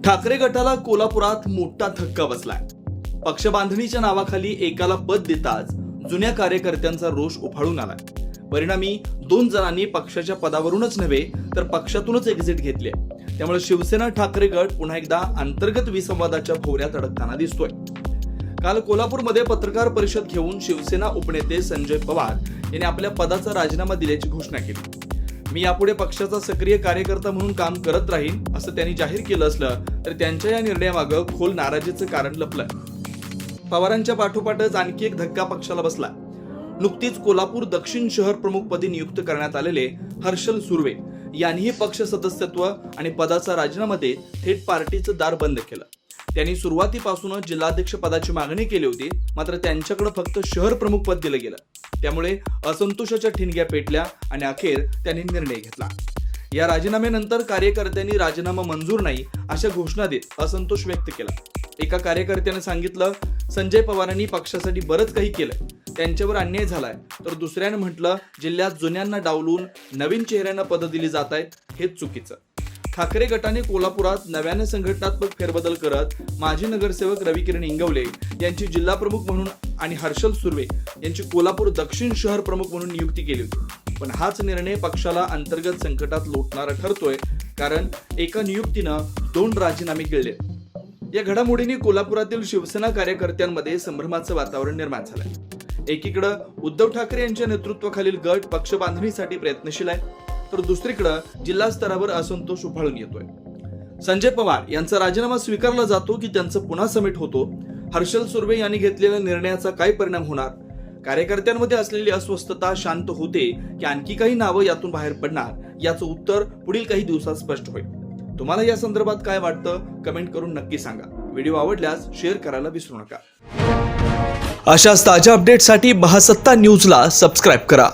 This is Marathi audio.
ठाकरे गटाला कोल्हापुरात मोठा धक्का बसलाय. पक्ष बांधणीच्या नावाखाली एकाला पद देताच जुन्या कार्यकर्त्यांचा रोष उफाळून आलाय. परिणामी दोन जणांनी पक्षाच्या पदावरूनच नव्हे तर पक्षातूनच एक्झिट घेतली. त्यामुळे शिवसेना ठाकरे गट पुन्हा एकदा अंतर्गत विसंवादाच्या भोवऱ्यात अडकताना दिसतोय. काल कोल्हापूरमध्ये पत्रकार परिषद घेऊन शिवसेना उपनेते संजय पवार यांनी आपल्या पदाचा राजीनामा दिल्याची घोषणा केली. मी यापुढे पक्षाचा सक्रिय कार्यकर्ता म्हणून काम करत राहीन असं त्यांनी जाहीर केलं असलं तर त्यांच्या या निर्णयामागं खोल नाराजीचं कारण लपलंय. पवारांच्या पाठोपाठच आणखी एक धक्का पक्षाला बसला. नुकतीच कोल्हापूर दक्षिण शहर प्रमुखपदी नियुक्त करण्यात आलेले हर्षल सुर्वे यांनीही पक्ष सदस्यत्व आणि पदाचा राजीनामा देत थेट पार्टीचं दार बंद केलं. त्यांनी सुरुवातीपासूनच जिल्हाध्यक्ष पदाची मागणी केली होती मात्र त्यांच्याकडे फक्त शहर प्रमुख पद दिलं गेलं. त्यामुळे असंतोषाच्या ठिणग्या पेटल्या आणि अखेर त्यांनी निर्णय घेतला. या राजीनाम्यानंतर कार्यकर्त्यांनी राजीनामा मंजूर नाही अशा घोषणा देत असंतोष व्यक्त केला. एका कार्यकर्त्याने सांगितलं संजय पवारांनी पक्षासाठी बरंच काही केलं त्यांच्यावर अन्याय झालाय. तर दुसऱ्याने म्हटलं जिल्ह्यात जुन्यांना डावलून नवीन चेहऱ्यांना पदं दिली जात आहेत हेच चुकीचं. ठाकरे गटाने कोल्हापुरात नव्याने संघटनात्मक फेरबदल करत माजी नगरसेवक रविकिरण इंगवले यांची जिल्हा प्रमुख म्हणून आणि हर्षल सुर्वे यांची कोल्हापूर दक्षिण शहर प्रमुख म्हणून नियुक्ती केली होती. पण हाच निर्णय पक्षाला अंतर्गत संकटात लोटणारा ठरतोय कारण एका नियुक्तीनं दोन राजीनामे केले या घडामोडींनी कोल्हापुरातील शिवसेना कार्यकर्त्यांमध्ये संभ्रमाचं वातावरण निर्माण झालंय. एकीकडं उद्धव ठाकरे यांच्या नेतृत्वाखालील गट पक्ष बांधणीसाठी प्रयत्नशील आहे तर दुसरीकडं जिल्हा स्तरावर असंतोष उफाळून येतोय. संजय पवार यांचा राजीनामा स्वीकारला जातो की त्यांचं पुन्हा समिट होतो? हर्षल सुर्वे यांनी घेतलेल्या निर्णयाचा काय परिणाम होणार? कार्यकर्त्यांमध्ये असलेली अस्वस्थता शांत होते की आणखी काही नावं यातून बाहेर पडणार? याचं उत्तर पुढील काही दिवसात स्पष्ट होईल. तुम्हाला या संदर्भात काय वाटतं? कमेंट करून नक्की सांगा. व्हिडिओ आवडल्यास शेअर करायला विसरू नका. अशाच ताज्या अपडेटसाठी महासत्ता न्यूजला सबस्क्राईब करा.